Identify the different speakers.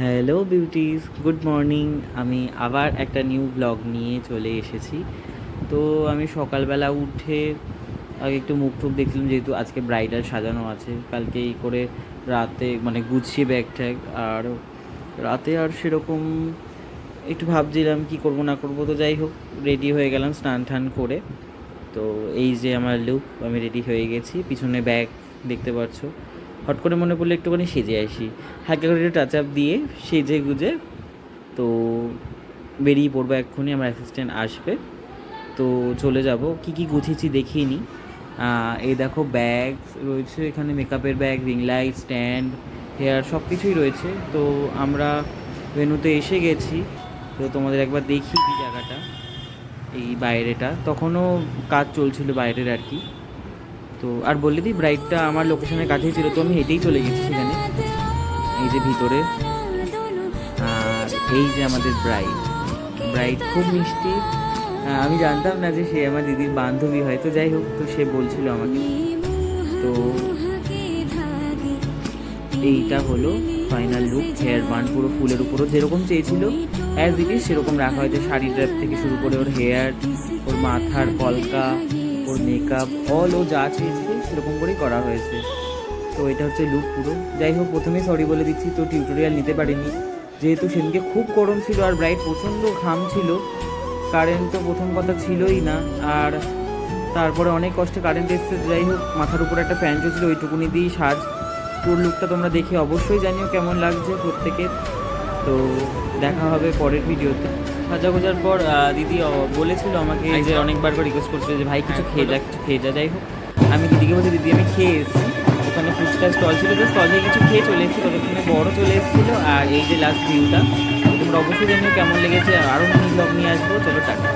Speaker 1: Hello beauties good morning আমি আবার একটা নিউ ব্লগ নিয়ে চলে এসেছি। তো আমি সকালবেলা উঠে আগে একটু মুখ টুক দেখছিলাম, যেহেতু আজকে ব্রাইডাল সাজানো আছে। কালকে এই করে রাতে মানে গুছিয়ে ব্যাগ ট্যাগ আর রাতে আর সেরকম একটু ভাবছিলাম কি করব, না করব। তো যাই হোক রেডি হয়ে গেলাম স্নান টান করে। তো এই যে আমার লুক আমি রেডি হয়ে গেছি। পিছনে ব্যাগ দেখতে পাচ্ছ। হট করে মনে পড়লে একটুখানি সেজে আসি। হালকা করে টাচ আপ দিয়ে সেজে গুজে তো বেরিয়ে পড়ব এক্ষুনি, আমার অ্যাসিস্ট্যান্ট আসবে। তো চলে যাব। কি কি গুছিয়েছি দেখিয়ে নিই এই দেখো ব্যাগ রয়েছে এখানে মেকআপের bag ring light stand hair সব কিছুই রয়েছে। তো আমরা ভেনুতে এসে গেছি। তো তোমাদের একবার দেখি এই জায়গাটা, এই বাইরেটা। তখনও কাজ চলছিল বাইরের আর কি। তো, আর বললে দিই ব্রাইডটা আমার লোকেশনের কাছেই ছিল, তো আমি হেঁটেই চলে গেছি সেখানে। এই যে ভিতরে, আর এই যে আমাদের ব্রাইড ব্রাইড খুব মিষ্টি। আমি জানতাম না যে সে আমার দিদির বান্ধবী হয়, তো যাই হোক, তো সে বলছিল আমাকে। তো এইটা হলো ফাইনাল লুক হেয়ার বান পুরো ফুলের উপরও যেরকম চেয়েছিল অ্যাজ ইট ইজ সেরকম রাখা হয়েছে শাড়ি থেকে শুরু করে ওর হেয়ার ওর মাথার কলকা ওর মেকআপ অল ও যা চেয়েছে সেরকম করেই করা হয়েছে। তো এটা হচ্ছে লুক পুরো। যাই হোক প্রথমেই সরি বলে দিচ্ছি, তো টিউটোরিয়াল নিতে পারিনি। যেহেতু সেদিনকে খুব গরম ছিল আর ব্রাইট প্রচণ্ড ঘাম ছিল কারেন্ট তো প্রথম কথা ছিলই না। আর তারপরে অনেক কষ্টে কারেন্ট এসছে যাই হোক, মাথার উপর একটা ফ্যান চলছিল ওইটুকুনি দিয়েই সাজ। পুরো লুকটা তোমরা দেখে অবশ্যই জানিও কেমন লাগছে প্রত্যেকের। তো দেখা হবে পরের ভিডিওতে সাজা খোঁজার পর দিদি বলেছিল আমাকে যে অনেকবার করে রিকোয়েস্ট করছিল যে ভাই কিছু খেয়ে যা কিছু খেয়ে যা যাই হোক। আমি দিদিকে বলছি দিদি আমি খেয়ে এসেছি। ওখানে ফুচকা স্টল ছিল তো স্টল কিছু খেয়ে চলে এসেছি। ততক্ষণে বড় চলে এসেছিল। আর এই যে লাস্ট ভিউটা তোমরা অবশ্যই জানিও কেমন লেগেছে। আরও মিনি ব্লগ নিয়ে আসব। চলো টাটা।